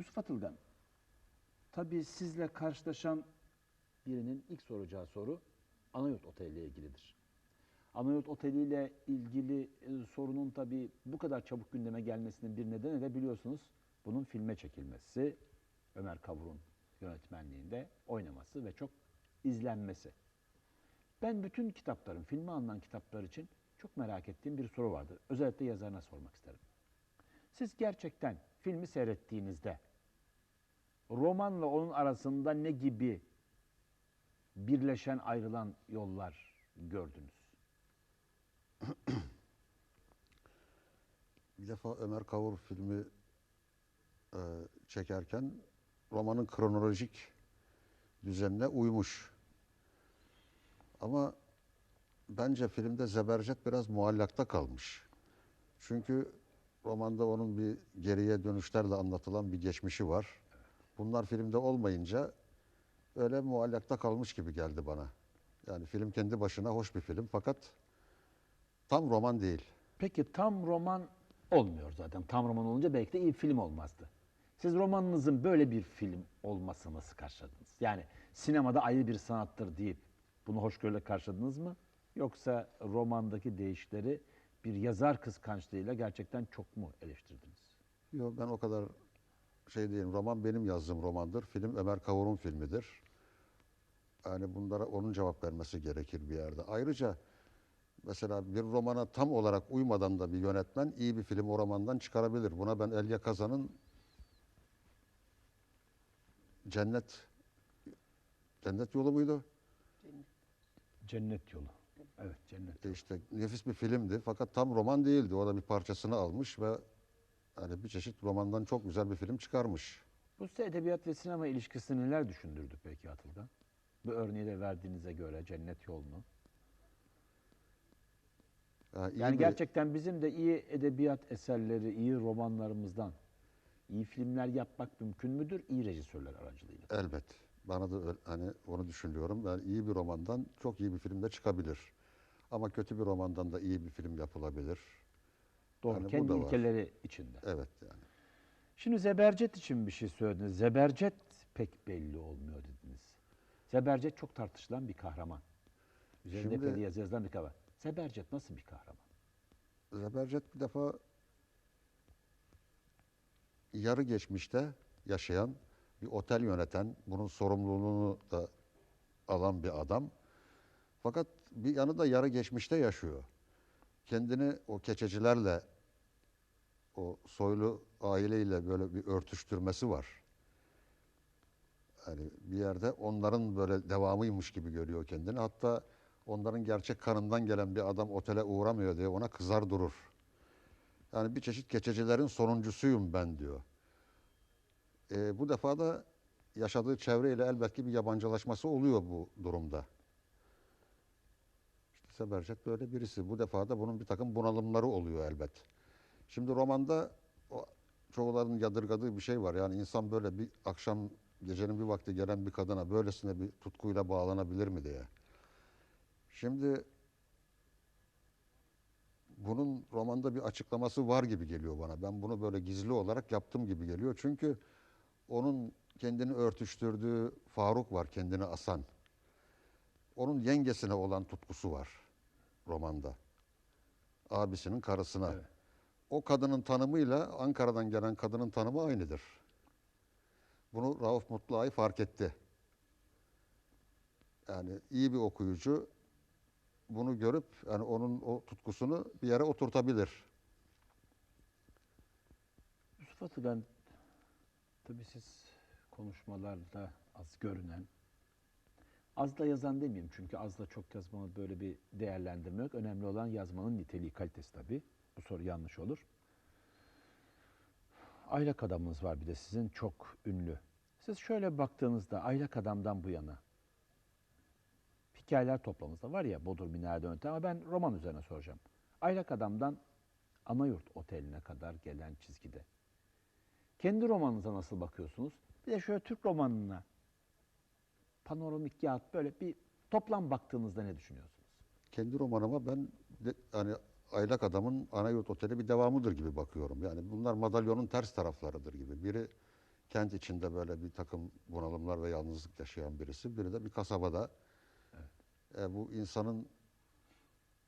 Yusuf Atılgan, tabii sizle karşılaşan birinin ilk soracağı soru Anayurt Oteli ile ilgilidir. Anayurt Oteli ile ilgili e, sorunun tabii bu kadar çabuk gündeme gelmesinin bir nedeni de biliyorsunuz bunun filme çekilmesi, Ömer Kavur'un yönetmenliğinde oynaması ve çok izlenmesi. Ben bütün kitapların, filme alınan kitaplar için çok merak ettiğim bir soru vardır. Özellikle yazarına sormak isterim. Siz gerçekten filmi seyrettiğinizde romanla onun arasında ne gibi birleşen ayrılan yollar gördünüz? Bir defa Ömer Kavur filmi e, çekerken romanın kronolojik düzenine uymuş. Ama bence filmde Zebercet biraz muallakta kalmış. Çünkü romanda onun bir geriye dönüşlerle anlatılan bir geçmişi var. Bunlar filmde olmayınca öyle muallakta kalmış gibi geldi bana. Yani film kendi başına hoş bir film fakat tam roman değil. Peki tam roman olmuyor zaten. Tam roman olunca belki de iyi film olmazdı. Siz romanınızın böyle bir film olmasını nasıl karşıladınız? Yani sinemada ayrı bir sanattır deyip bunu hoşgörüyle karşıladınız mı? Yoksa romandaki değişleri bir yazar kıskançlığıyla gerçekten çok mu eleştirdiniz? Yok ben o kadar şey değilim. Roman benim yazdığım romandır. Film Ömer Kavur'un filmidir. Yani bunlara onun cevap vermesi gerekir bir yerde. Ayrıca mesela bir romana tam olarak uymadan da bir yönetmen iyi bir film o romandan çıkarabilir. Buna ben Elia Kazan'ın Cennet Cennet Yolu muydu? Cennet Yolu. Evet, Cennet. E işte nefis bir filmdi fakat tam roman değildi. O da bir parçasını almış ve hani bir çeşit romandan çok güzel bir film çıkarmış. Bu size edebiyat ve sinema ilişkisini neler düşündürdü peki Atılgan? Bu örneği de verdiğinize göre Cennet Yolu'nu. Yani, Yani bir- gerçekten bizim de iyi edebiyat eserleri, iyi romanlarımızdan iyi filmler yapmak mümkün müdür? İyi rejisörler aracılığıyla. Elbet. Bana da öyle- hani onu düşünüyorum. Yani iyi bir romandan çok iyi bir film de çıkabilir. Ama kötü bir romandan da iyi bir film yapılabilir. Doğru. Yani Kendi da var. içinde. Evet yani. Şimdi Zebercet için bir şey söylediniz. Zebercet pek belli olmuyor dediniz. Zebercet çok tartışılan bir kahraman. Üzerinde Şimdi- yazılan bir kahraman. Zebercet nasıl bir kahraman? Zebercet bir defa yarı geçmişte yaşayan, bir otel yöneten, bunun sorumluluğunu da alan bir adam. Fakat bir yanı da yarı geçmişte yaşıyor. Kendini o keçecilerle, o soylu aileyle böyle bir örtüştürmesi var. Yani bir yerde onların böyle devamıymış gibi görüyor kendini. Hatta onların gerçek kanından gelen bir adam otele uğramıyor diye ona kızar durur. Yani bir çeşit keçecilerin sonuncusuyum ben diyor. Ee, bu defa da yaşadığı çevreyle elbette bir yabancılaşması oluyor bu durumda. İşte Sebercet böyle birisi. Bu defa da bunun bir takım bunalımları oluyor elbet. Şimdi romanda o çoğuların yadırgadığı bir şey var. Yani insan böyle bir akşam gecenin bir vakti gelen bir kadına böylesine bir tutkuyla bağlanabilir mi diye. Şimdi bunun romanda bir açıklaması var gibi geliyor bana. Ben bunu böyle gizli olarak yaptım gibi geliyor. Çünkü onun kendini örtüştürdüğü Faruk var, kendini asan. Onun yengesine olan tutkusu var romanda. Abisinin karısına. Evet. O kadının tanımıyla Ankara'dan gelen kadının tanımı aynıdır. Bunu Rauf Mutluay fark etti. Yani iyi bir okuyucu bunu görüp yani onun o tutkusunu bir yere oturtabilir. Yusuf Atıgan, tabii siz konuşmalarda az görünen, az da yazan demeyeyim çünkü az da çok yazmanın böyle bir değerlendirme yok. Önemli olan yazmanın niteliği, kalitesi tabii. Bu soru yanlış olur. Aylak adamınız var bir de sizin çok ünlü. Siz şöyle baktığınızda Aylak Adam'dan bu yana hikayeler toplamınızda var ya Bodur Minareden öte ama ben roman üzerine soracağım. Aylak Adam'dan Anayurt Oteli'ne kadar gelen çizgide. Kendi romanınıza nasıl bakıyorsunuz? Bir de şöyle Türk romanına panoramik yahut böyle bir toplam baktığınızda ne düşünüyorsunuz? Kendi romanıma ben de, hani Aylak Adam'ın Anayurt Oteli bir devamıdır gibi bakıyorum. Yani bunlar madalyonun ters taraflarıdır gibi. Biri kent içinde böyle bir takım bunalımlar ve yalnızlık yaşayan birisi. Biri de bir kasabada. E, bu insanın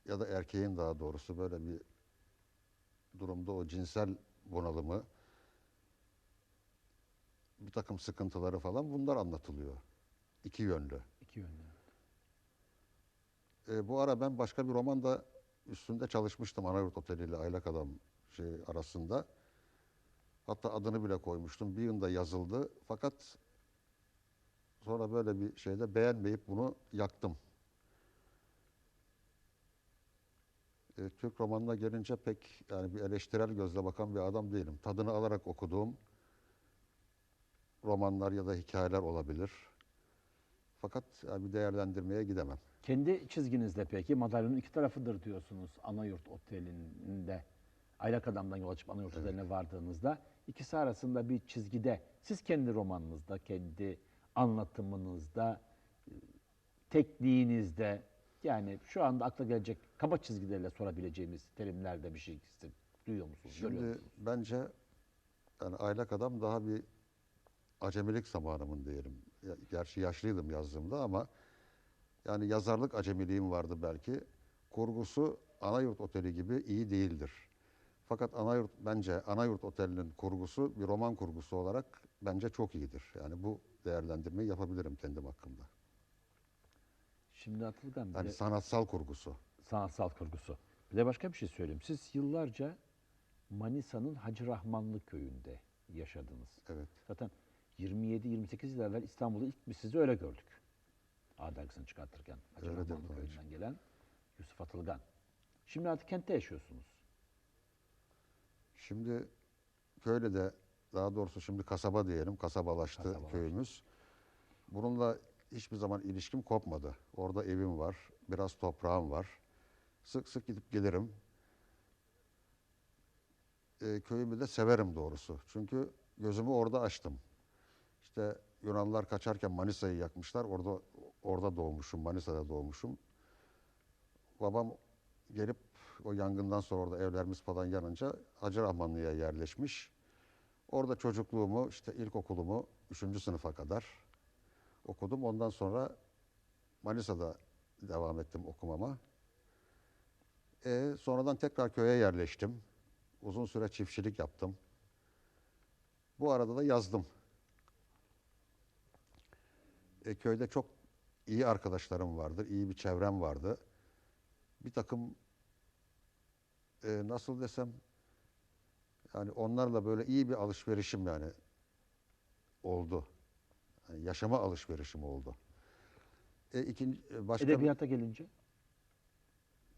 ya da erkeğin daha doğrusu böyle bir durumda o cinsel bunalımı, bir takım sıkıntıları falan bunlar anlatılıyor. İki yönlü. İki yönlü. E, bu ara ben başka bir roman da üstünde çalışmıştım Anayurt Oteli ile Aylak Adam şey arasında. Hatta adını bile koymuştum. Bir yılda yazıldı. Fakat sonra böyle bir şeyde beğenmeyip bunu yaktım. E, Türk romanına gelince pek yani bir eleştirel gözle bakan bir adam değilim. Tadını alarak okuduğum romanlar ya da hikayeler olabilir. Fakat yani bir değerlendirmeye gidemem. Kendi çizginizde peki madalyonun iki tarafıdır diyorsunuz Anayurt Oteli'nde. Aylak Adam'dan yola çıkıp Anayurt Oteli'ne vardığınızda ikisi arasında bir çizgide siz kendi romanınızda, kendi anlatımınızda, e, tekniğinizde yani şu anda akla gelecek kaba çizgilerle sorabileceğimiz terimlerde bir şey duyuyor musunuz? görüyor Şimdi musunuz? bence yani aylak adam daha bir acemilik zamanımın diyelim. Gerçi yaşlıydım yazdığımda ama yani yazarlık acemiliğim vardı belki. Kurgusu Anayurt Oteli gibi iyi değildir. Fakat Anayurt bence Anayurt Oteli'nin kurgusu bir roman kurgusu olarak bence çok iyidir. Yani bu değerlendirmeyi yapabilirim kendim hakkında. Şimdi bir Yani de sanatsal kurgusu. sanatsal kurgusu. Bir de başka bir şey söyleyeyim. Siz yıllarca Manisa'nın Hacı Rahmanlı köyünde yaşadınız. Evet. Zaten 27-28 yıl evvel İstanbul'da ilk biz sizi öyle gördük. A dergisini çıkartırken Hacı Rahmanlı köyünden gelen Yusuf Atılgan. Şimdi artık kentte yaşıyorsunuz. Şimdi köyle de daha doğrusu şimdi kasaba diyelim, kasabalaştı Kasabalaştı. köyümüz. Bununla hiçbir zaman ilişkim kopmadı. Orada evim var, biraz toprağım var. Sık sık gidip gelirim. Ee, köyümü de severim doğrusu. Çünkü gözümü orada açtım. İşte Yunanlılar kaçarken Manisa'yı yakmışlar. Orada orada doğmuşum, Manisa'da doğmuşum. Babam gelip o yangından sonra orada evlerimiz falan yanınca Hacı Rahmanlı'ya yerleşmiş. Orada çocukluğumu, işte ilkokulumu 3. sınıfa kadar okudum. Ondan sonra Manisa'da devam ettim okumama. E, sonradan tekrar köye yerleştim. Uzun süre çiftçilik yaptım. Bu arada da yazdım. E, köyde çok iyi arkadaşlarım vardı, iyi bir çevrem vardı. Bir takım e, nasıl desem yani onlarla böyle iyi bir alışverişim yani oldu. Yani yaşama alışverişim oldu. E, ikinci, e, başka Edebiyata gelince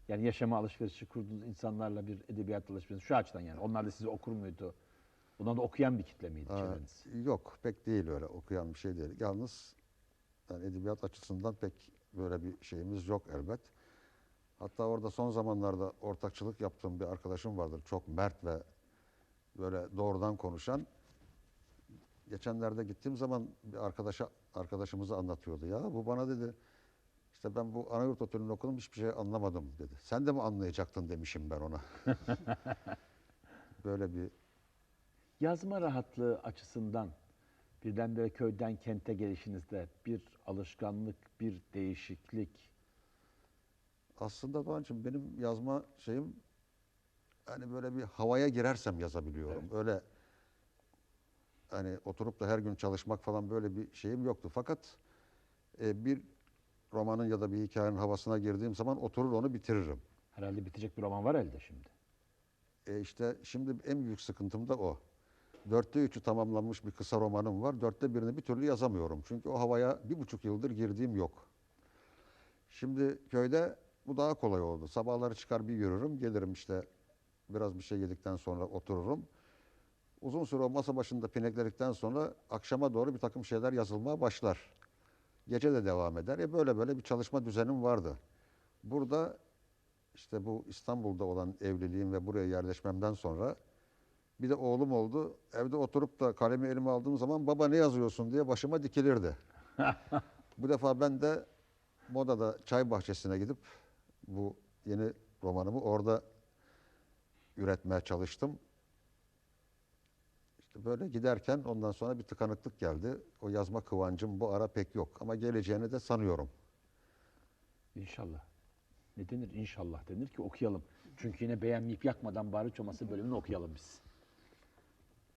yani yaşama alışverişi kurduğunuz insanlarla bir edebiyat alışverişi şu açıdan yani onlar da sizi okur muydu? Bunlar da okuyan bir kitle miydi çevreniz? Yok pek değil öyle okuyan bir şey değil. Yalnız yani edebiyat açısından pek böyle bir şeyimiz yok elbet. Hatta orada son zamanlarda ortakçılık yaptığım bir arkadaşım vardır. Çok mert ve böyle doğrudan konuşan. Geçenlerde gittiğim zaman bir arkadaşa arkadaşımızı anlatıyordu. Ya bu bana dedi işte ben bu Anayurt Oteli'ni okudum hiçbir şey anlamadım dedi. Sen de mi anlayacaktın demişim ben ona. böyle bir Yazma rahatlığı açısından birdenbire köyden kente gelişinizde bir alışkanlık, bir değişiklik Aslında Doğan'cığım benim yazma şeyim hani böyle bir havaya girersem yazabiliyorum. Öyle hani oturup da her gün çalışmak falan böyle bir şeyim yoktu. Fakat e, bir romanın ya da bir hikayenin havasına girdiğim zaman oturur onu bitiririm. herhalde bitecek bir roman var elde şimdi. E işte şimdi en büyük sıkıntım da o. Dörtte üçü tamamlanmış bir kısa romanım var. Dörtte birini bir türlü yazamıyorum. Çünkü o havaya bir buçuk yıldır girdiğim yok. Şimdi köyde bu daha kolay oldu. Sabahları çıkar bir yürürüm, gelirim işte biraz bir şey yedikten sonra otururum. Uzun süre o masa başında pinekledikten sonra akşama doğru bir takım şeyler yazılmaya başlar. Gece de devam eder. E böyle böyle bir çalışma düzenim vardı. Burada işte bu İstanbul'da olan evliliğim ve buraya yerleşmemden sonra bir de oğlum oldu. Evde oturup da kalemi elime aldığım zaman baba ne yazıyorsun diye başıma dikilirdi. bu defa ben de Moda'da çay bahçesine gidip bu yeni romanımı orada üretmeye çalıştım. İşte böyle giderken ondan sonra bir tıkanıklık geldi. O yazma kıvancım bu ara pek yok. Ama geleceğini de sanıyorum. İnşallah. Ne denir? İnşallah denir ki okuyalım. Çünkü yine beğenmeyip yakmadan bari çoması bölümünü okuyalım biz.